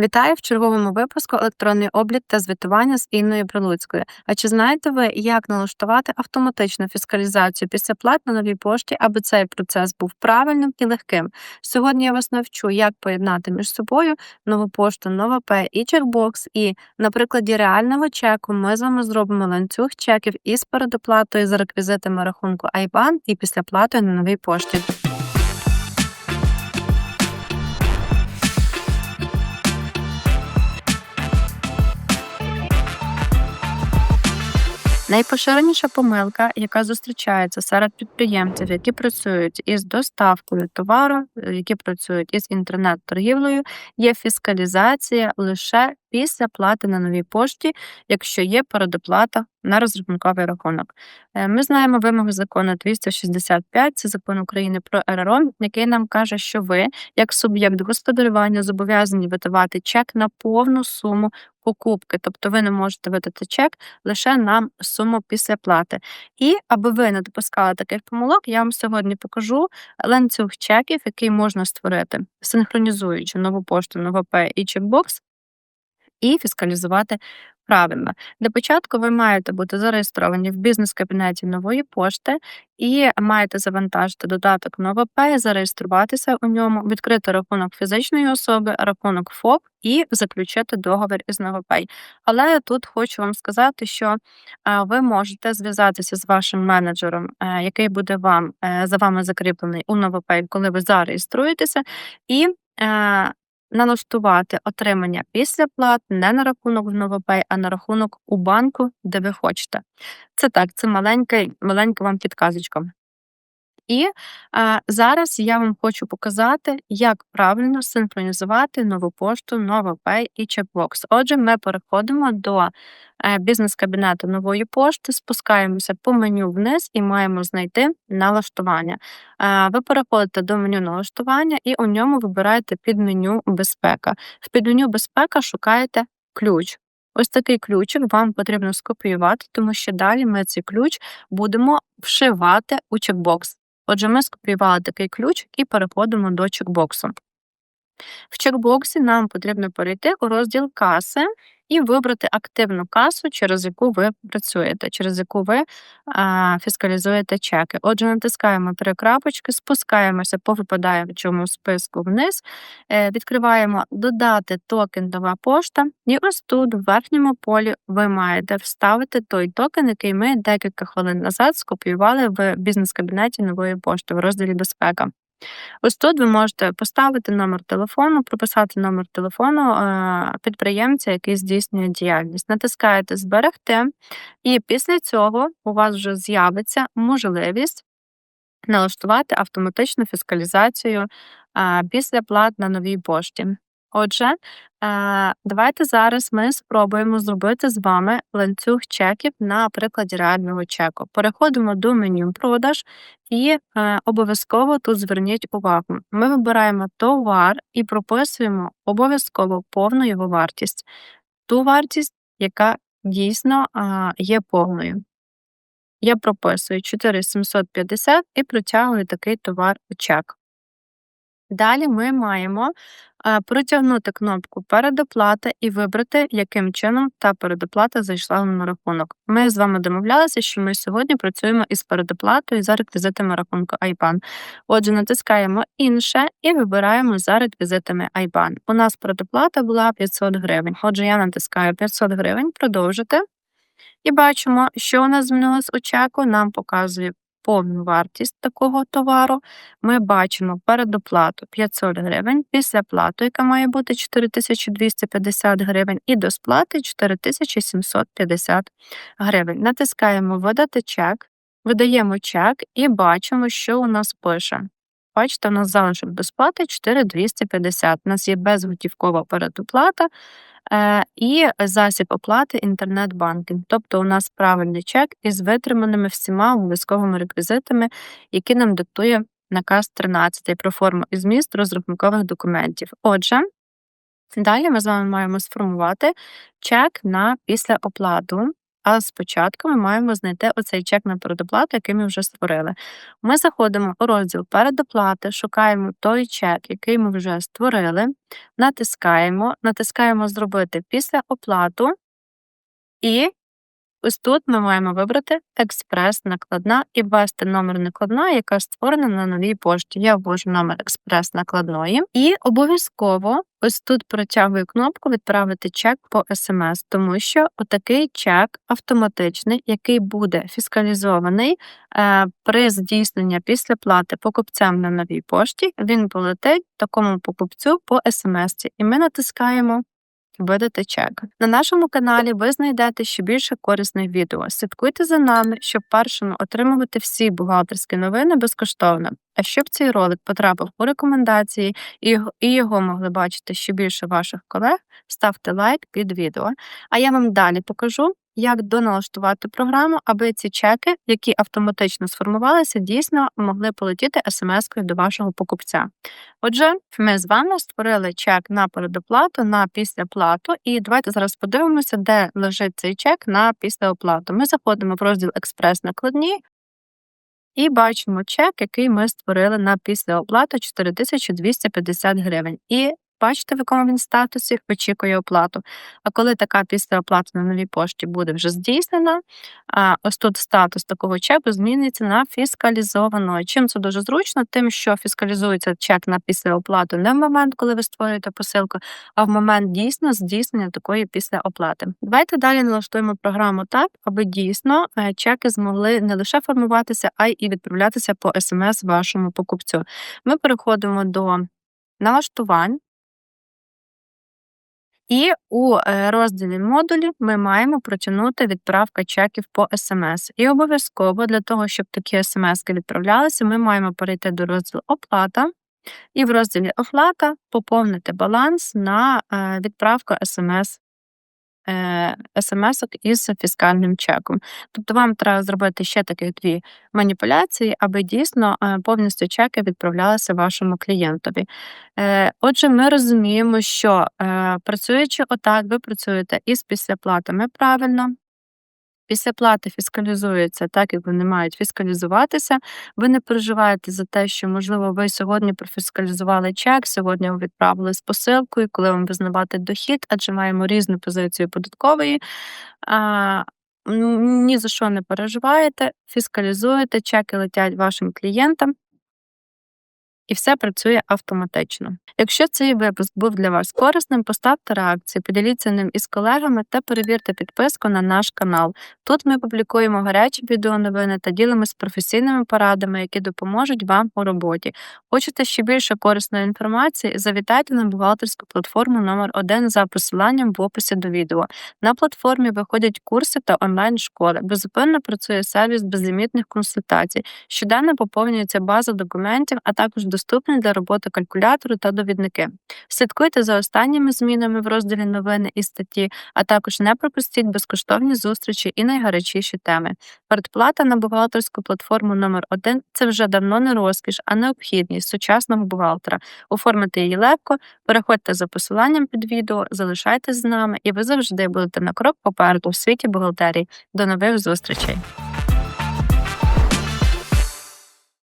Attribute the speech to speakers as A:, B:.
A: Вітаю в черговому випуску електронний облік та звітування з Інною Прилуцькою. А чи знаєте ви, як налаштувати автоматичну фіскалізацію після плат на новій пошті, аби цей процес був правильним і легким? Сьогодні я вас навчу, як поєднати між собою нову пошту, NovaPay і чекбокс. І на прикладі реального чеку ми з вами зробимо ланцюг чеків із передоплатою за реквізитами рахунку IBAN і після платою на новій пошті. Найпоширеніша помилка, яка зустрічається серед підприємців, які працюють із доставкою товару, е, які працюють із інтернет-торгівлею, є фіскалізація лише після плати на новій пошті, якщо є передоплата на розрахунковий рахунок. Е, ми знаємо вимоги закону 265, це закон України про РРО, який нам каже, що ви, як суб'єкт господарювання, зобов'язані видавати чек на повну суму покупки, тобто ви не можете видати чек лише на суму після плати. І аби ви не допускали таких помилок, я вам сьогодні покажу ланцюг чеків, який можна створити, синхронізуючи нову пошту, новопе і чекбокс, і фіскалізувати правильно. Для початку ви маєте бути зареєстровані в бізнес-кабінеті нової пошти і маєте завантажити додаток NovaPay, зареєструватися у ньому, відкрити рахунок фізичної особи, рахунок ФОП і заключити договір із NovaPay. Але тут хочу вам сказати, що ви можете зв'язатися з вашим менеджером, е, який буде вам е, за вами закріплений у NovaPay, коли ви зареєструєтеся, і е, налаштувати отримання після плат не на рахунок в Новопей, а на рахунок у банку, де ви хочете. Це так, це маленька, маленька вам підказочка. І а, зараз я вам хочу показати, як правильно синхронізувати нову пошту, NovaPay і Checkbox. Отже, ми переходимо до е, бізнес-кабінету нової пошти, спускаємося по меню вниз і маємо знайти налаштування. Е, ви переходите до меню налаштування і у ньому вибираєте під меню безпека. В підменю безпека шукаєте ключ. Ось такий ключик вам потрібно скопіювати, тому що далі ми цей ключ будемо вшивати у чекбокс. Отже, ми скопіювали такий ключ і переходимо до чекбоксу. В чекбоксі нам потрібно перейти у розділ каси і вибрати активну касу, через яку ви працюєте, через яку ви а, фіскалізуєте чеки. Отже, натискаємо три крапочки, спускаємося по випадаючому списку вниз, е, відкриваємо додати токен нова пошта, і ось тут, в верхньому полі, ви маєте вставити той токен, який ми декілька хвилин назад скопіювали в бізнес-кабінеті нової пошти в розділі безпека. Ось тут ви можете поставити номер телефону, прописати номер телефону е, підприємця, який здійснює діяльність. Натискаєте Зберегти, і після цього у вас вже з'явиться можливість налаштувати автоматичну фіскалізацію е, після плат на новій пошті. Отже, е, давайте зараз ми спробуємо зробити з вами ланцюг чеків на прикладі реального чеку. Переходимо до меню продаж і е, обов'язково тут зверніть увагу. Ми вибираємо товар і прописуємо обов'язково повну його вартість, ту вартість, яка дійсно є повною. Я прописую 4750 і протягую такий товар у чек. Далі ми маємо протягнути кнопку передоплата і вибрати, яким чином та передоплата зайшла на рахунок. Ми з вами домовлялися, що ми сьогодні працюємо із передоплатою за реквізитами рахунку IBAN. Отже, натискаємо інше і вибираємо за реквізитами IBAN. У нас передоплата була 500 гривень. Отже, я натискаю 500 гривень, продовжити. І бачимо, що у нас змінилось у чеку, нам показує повну вартість такого товару, ми бачимо передоплату 500 гривень, після плату, яка має бути 4250 гривень, і до сплати 4750 гривень. Натискаємо Видати чек, видаємо чек і бачимо, що у нас пише. Бачите, у нас залишок до сплати 4250. У нас є безготівкова передоплата е, і засіб оплати інтернет-банкінг. Тобто у нас правильний чек із витриманими всіма обов'язковими реквізитами, які нам диктує наказ 13 про форму і зміст розрахункових документів. Отже, далі ми з вами маємо сформувати чек на післяоплату. А спочатку ми маємо знайти оцей чек на передоплату, який ми вже створили. Ми заходимо у розділ передоплати, шукаємо той чек, який ми вже створили, натискаємо, натискаємо Зробити після оплату і Ось тут ми маємо вибрати експрес-накладна і ввести номер накладної, яка створена на новій пошті. Я ввожу номер експрес-накладної і обов'язково ось тут протягую кнопку Відправити чек по смс, тому що отакий чек автоматичний, який буде фіскалізований е, при здійсненні після плати покупцям на новій пошті, він полетить такому покупцю по смс. І ми натискаємо видати чек. На нашому каналі ви знайдете ще більше корисних відео. Слідкуйте за нами, щоб першими отримувати всі бухгалтерські новини безкоштовно. А щоб цей ролик потрапив у рекомендації і його могли бачити ще більше ваших колег, ставте лайк під відео. А я вам далі покажу, як доналаштувати програму, аби ці чеки, які автоматично сформувалися, дійсно могли полетіти смс-кою до вашого покупця. Отже, ми з вами створили чек на передоплату, на післяплату, і давайте зараз подивимося, де лежить цей чек на післяоплату. Ми заходимо в розділ Експрес-накладні. І бачимо чек, який ми створили на післяоплату 4250 гривень. І Бачите, в якому він статусі очікує оплату. А коли така після оплати на новій пошті буде вже здійснена, ось тут статус такого чеку зміниться на фіскалізованого. Чим це дуже зручно, тим, що фіскалізується чек на післяоплату не в момент, коли ви створюєте посилку, а в момент дійсно здійснення такої післяоплати. Давайте далі налаштуємо програму так, аби дійсно е, чеки змогли не лише формуватися, а й відправлятися по смс вашому покупцю. Ми переходимо до налаштувань. І у е, розділі модулі ми маємо протягнути відправка чеків по смс. І обов'язково для того, щоб такі смс відправлялися, ми маємо перейти до розділу оплата. І в розділі оплата поповнити баланс на е, відправку смс смс із фіскальним чеком. Тобто вам треба зробити ще такі дві маніпуляції, аби дійсно е, повністю чеки відправлялися вашому клієнтові. Е, отже, ми розуміємо, що працюючи отак, ви працюєте із післяплатами правильно. Після плати фіскалізуються так, як вони мають фіскалізуватися. Ви не переживаєте за те, що, можливо, ви сьогодні профіскалізували чек, сьогодні ви відправили з посилкою, коли вам визнавати дохід, адже маємо різну позицію податкової. А, Ні за що не переживаєте, фіскалізуєте, чеки летять вашим клієнтам і все працює автоматично. Якщо цей випуск був для вас корисним, поставте реакцію, поділіться ним із колегами та перевірте підписку на наш канал. Тут ми публікуємо гарячі відеоновини та ділимось професійними порадами, які допоможуть вам у роботі. Хочете ще більше корисної інформації? Завітайте на бухгалтерську платформу номер 1 за посиланням в описі до відео. На платформі виходять курси та онлайн-школи. Безупинно працює сервіс безлімітних консультацій. Щоденно поповнюється база документів, а також доступний для роботи калькулятору та довідники. Слідкуйте за останніми змінами в розділі новини і статті, а також не пропустіть безкоштовні зустрічі і найгарячіші теми. Передплата на бухгалтерську платформу номер 1 це вже давно не розкіш, а необхідність сучасного бухгалтера. Оформити її легко, переходьте за посиланням під відео, залишайтесь з нами, і ви завжди будете на крок попереду в світі бухгалтерії. До нових зустрічей!